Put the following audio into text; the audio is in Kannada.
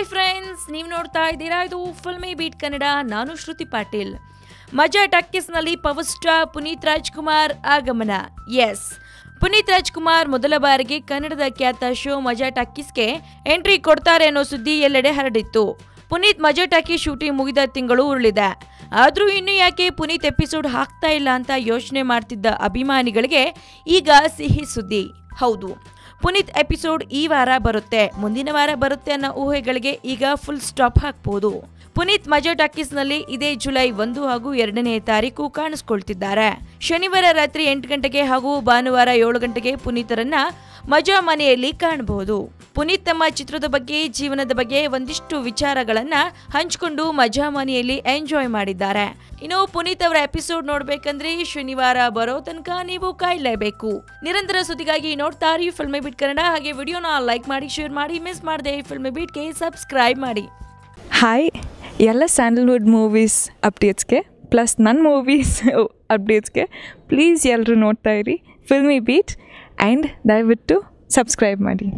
ಹಾಯ್ ಫ್ರೆಂಡ್ಸ್ ನೀವು ನೋಡ್ತಾ ಇದ್ದೀರಾ? ಇದು ಫಿಲ್ಮಿ ಬೀಟ್ ಕನ್ನಡ. ನಾನು ಶ್ರುತಿ ಪಾಟೀಲ್. ಮಜಾ ಟಕ್ಕೀಸ್ನಲ್ಲಿ ಪವರ್ ಸ್ಟಾರ್ ಪುನೀತ್ ರಾಜ್ಕುಮಾರ್ ಆಗಮನ. ಎಸ್ ಪುನೀತ್ ರಾಜ್ಕುಮಾರ್ ಮೊದಲ ಬಾರಿಗೆ ಕನ್ನಡದ ಖ್ಯಾತ ಶೋ ಮಜಾ ಟಾಕೀಸ್ಗೆ ಎಂಟ್ರಿ ಕೊಡ್ತಾರೆ ಅನ್ನೋ ಸುದ್ದಿ ಎಲ್ಲೆಡೆ ಹರಡಿತ್ತು. ಪುನೀತ್ ಮಜಾ ಟಾಕಿ ಶೂಟಿಂಗ್ ಮುಗಿದ ತಿಂಗಳು ಉರುಳಿದೆ. ಆದರೂ ಇನ್ನು ಯಾಕೆ ಪುನೀತ್ ಎಪಿಸೋಡ್ ಹಾಕ್ತಾ ಇಲ್ಲ ಅಂತ ಯೋಚನೆ ಮಾಡ್ತಿದ್ದ ಅಭಿಮಾನಿಗಳಿಗೆ ಈಗ ಸಿಹಿ ಸುದ್ದಿ. ಹೌದು. ಪುನೀತ್ ಎಪಿಸೋಡ್ ಈ ವಾರ ಬರುತ್ತೆ. ಮುಂದಿನ ವಾರ ಬರುತ್ತೆ ಅನ್ನೋ ಊಹೆಗಳಿಗೆ ಈಗ ಫುಲ್ ಸ್ಟಾಪ್ ಹಾಕ್ಬೋದು. ಪುನೀತ್ ಮಜಾ ಟಾಕೀಸ್ನಲ್ಲಿ ಇದೇ ಜುಲೈ ಒಂದು ಹಾಗೂ ಎರಡನೇ ತಾರೀಕು ಕಾಣಿಸ್ಕೊಳ್ತಿದ್ದಾರೆ. ಶನಿವಾರ ರಾತ್ರಿ ಎಂಟು ಗಂಟೆಗೆ ಹಾಗೂ ಭಾನುವಾರ ಏಳು ಗಂಟೆಗೆ ಪುನೀತರನ್ನ ಮಜಾ ಮನೆಯಲ್ಲಿ ಕಾಣಬಹುದು ಪುನೀತ್ ತಮ್ಮ ಚಿತ್ರದ ಬಗ್ಗೆ, ಜೀವನದ ಬಗ್ಗೆ ಒಂದಿಷ್ಟು ವಿಚಾರಗಳನ್ನ ಹಂಚಿಕೊಂಡು ಮಜಾ ಮನೆಯಲ್ಲಿ ಎಂಜಾಯ್ ಮಾಡಿದ್ದಾರೆ. ಇನ್ನು ಪುನೀತ್ ಅವರ ಎಪಿಸೋಡ್ ನೋಡ್ಬೇಕಂದ್ರೆ ಶನಿವಾರ ಬರೋ ತನಕ ನೀವು ಕಾಯಲೇಬೇಕು. ನಿರಂತರ ಸುದ್ದಿಗಾಗಿ ನೋಡ್ತಾ ಇರಿ ಫಿಲ್ಮಿ ಬಿಟ್ ಕನ್ನಡ ಹಾಗೆ ವಿಡಿಯೋನ ಲೈಕ್ ಮಾಡಿ ಶೇರ್ ಮಾಡಿ ಮಿಸ್ ಮಾಡದೆ ಫಿಲ್ಮಿ ಬಿಟ್ಗೆ ಸಬ್ಸ್ಕ್ರೈಬ್ ಮಾಡಿ. ಹಾಯ್ ಎಲ್ಲ ಸ್ಯಾಂಡಲ್ವುಡ್ ಮೂವೀಸ್ ಅಪ್ಡೇಟ್ಸ್ಗೆ ಪ್ಲಸ್ ನನ್ನ ಮೂವೀಸ್ ಅಪ್ಡೇಟ್ಸ್ಗೆ ಪ್ಲೀಸ್ ಎಲ್ಲರೂ ನೋಡ್ತಾ ಇರಿ ಫಿಲ್ಮಿ ಬೀಟ್ ಆ್ಯಂಡ್ ದಯವಿಟ್ಟು ಸಬ್ಸ್ಕ್ರೈಬ್ ಮಾಡಿ.